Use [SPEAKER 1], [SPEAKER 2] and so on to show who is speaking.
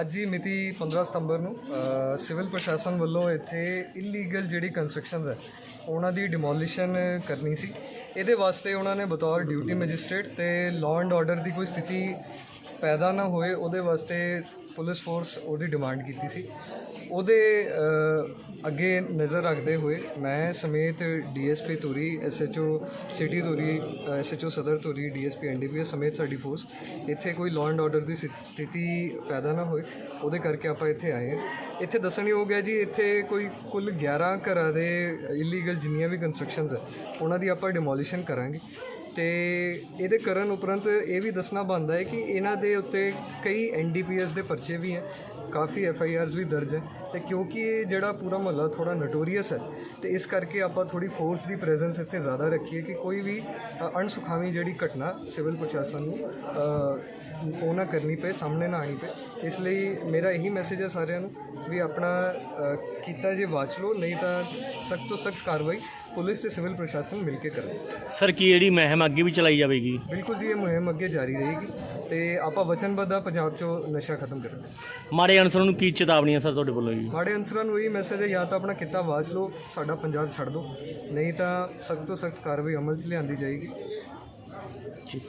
[SPEAKER 1] ਅੱਜ ਹੀ ਮਿਤੀ 15 ਸਤੰਬਰ ਨੂੰ ਸਿਵਲ ਪ੍ਰਸ਼ਾਸਨ ਵੱਲੋਂ ਇੱਥੇ ਇਲੀਗਲ ਜਿਹੜੀ ਕੰਸਟਰਕਸ਼ਨਸ ਹੈ, ਉਹਨਾਂ ਦੀ ਡਿਮੋਲੀਸ਼ਨ ਕਰਨੀ ਸੀ। ਇਹਦੇ ਵਾਸਤੇ ਉਹਨਾਂ ਨੇ ਬਤੌਰ ਡਿਊਟੀ ਮੈਜਿਸਟ੍ਰੇਟ ਤੇ ਲਾਅ ਐਂਡ ਆਰਡਰ ਦੀ ਕੋਈ ਸਥਿਤੀ ਪੈਦਾ ਨਾ ਹੋਏ, ਉਹਦੇ ਵਾਸਤੇ ਪੁਲਿਸ ਫੋਰਸ ਉਹਦੀ ਡਿਮਾਂਡ ਕੀਤੀ ਸੀ। ਉਹਦੇ ਅੱਗੇ ਨਜ਼ਰ ਰੱਖਦੇ ਹੋਏ ਮੈਂ ਸਮੇਤ DSP Dhuri SHO city Dhuri SHO ਸਦਰ ਧੂਰੀ ਡੀਐਸਪੀ ਐਨਡੀਪੀਐਸ ਸਮੇਤ ਸਾਡੀ ਫੋਰਸ, ਇੱਥੇ ਕੋਈ ਲਾਅ ਐਂਡ ਆਰਡਰ ਦੀ ਸਥਿ- ਸਥਿਤੀ ਪੈਦਾ ਨਾ ਹੋਏ, ਉਹਦੇ ਕਰਕੇ ਆਪਾਂ ਇੱਥੇ ਆਏ ਹਾਂ। ਇੱਥੇ ਦੱਸਣਯੋਗ ਹੈ ਜੀ, ਇੱਥੇ ਕੋਈ ਕੁੱਲ 11 ਘਰਾਂ ਦੇ ਇਲੀਗਲ ਜਿੰਨੀਆਂ ਵੀ ਕੰਸਟਰਕਸ਼ਨਸ ਹੈ, ਉਹਨਾਂ ਦੀ ਆਪਾਂ ਡਿਮੋਲੀਸ਼ਨ ਕਰਾਂਗੇ। ਤੇ ਇਹਦੇ ਕਰਨ ਉਪਰੰਤ ਇਹ ਵੀ ਦੱਸਣਾ ਬਣਦਾ ਹੈ ਕਿ ਇਹਨਾਂ ਦੇ ਉੱਤੇ ਕਈ ਐਨਡੀਪੀਐਸ ਦੇ ਪਰਚੇ ਵੀ ਹੈ ਕਾਫੀ ਐਫ ਆਈ ਆਰਸ ਵੀ ਦਰਜ ਹੈ ਤੇ ਕਿਉਂਕਿ ਇਹ ਜਿਹੜਾ ਪੂਰਾ ਮਹੱਲਾ ਥੋੜਾ ਨਟੋਰੀਅਸ ਹੈ ਤੇ ਇਸ ਕਰਕੇ ਆਪਾਂ ਥੋੜੀ ਫੋਰਸ ਦੀ ਪ੍ਰੈਜ਼ੈਂਸ ਇੱਥੇ ਜ਼ਿਆਦਾ ਰੱਖੀਏ ਕਿ ਕੋਈ ਵੀ ਅ, ਅਣਸੁਖਾਵੀ ਜਿਹੜੀ ਘਟਨਾ ਸਿਵਲ ਪ੍ਰਸ਼ਾਸਨ ਨੂੰ ਉਹ ਨਾ ਕਰਨੀ ਪਏ ਸਾਹਮਣੇ ਨਾ ਆਣੀ ਪਏ। ਇਸ ਲਈ ਮੇਰਾ ਇਹੀ ਮੈਸੇਜ ਹੈ ਸਾਰਿਆਂ ਨੂੰ ਵੀ ਆਪਣਾ ਕੀਤਾ ਜੇ ਵਾਚ ਲਓ ਨਹੀਂ ਤਾਂ ਸਖਤ ਤੋਂ ਸਖਤ ਕਾਰਵਾਈ ਪੁਲਿਸ ਤੇ ਸਿਵਲ ਪ੍ਰਸ਼ਾਸਨ ਮਿਲ ਕੇ ਕਰਨ
[SPEAKER 2] ਸਰ ਕੀ ਜਿਹੜੀ ਮਹਿਮ ਅੱਗੇ ਵੀ ਚਲਾਈ ਜਾਵੇਗੀ।
[SPEAKER 1] ਬਿਲਕੁਲ ਜੀ ਇਹ ਮੁਹਿੰਮ ਅੱਗੇ ਜਾਰੀ ਰਹੇਗੀ ਤੇ ਆਪਾਂ ਵਚਨਬੱਧ ਆ ਪੰਜਾਬ 'ਚੋਂ ਨਸ਼ਾ ਖਤਮ ਕਰਨ
[SPEAKER 2] ਮਾੜੇ ਅਨਸਰਾਂ ਨੂੰ ਕੀ ਚੇਤਾਵਨੀ ਹੈ ਸਰ ਤੁਹਾਡੇ ਵੱਲੋਂ ਜੀ?
[SPEAKER 1] ਮਾੜੇ ਅਨਸਰਾਂ ਨੂੰ ਇਹ ਮੈਸੇਜ ਹੈ ਜਾਂ ਤਾਂ ਆਪਣਾ ਕਿੱਤਾ ਵਾਚ ਲਓ ਸਾਡਾ ਪੰਜਾਬ ਛੱਡ ਦਿਓ। ਨਹੀਂ ਤਾਂ ਸਖਤ ਤੋਂ ਸਖਤ ਕਾਰਵਾਈ ਅਮਲ 'ਚ ਲਿਆਂਦੀ ਜਾਏਗੀ।
[SPEAKER 2] ਠੀਕ।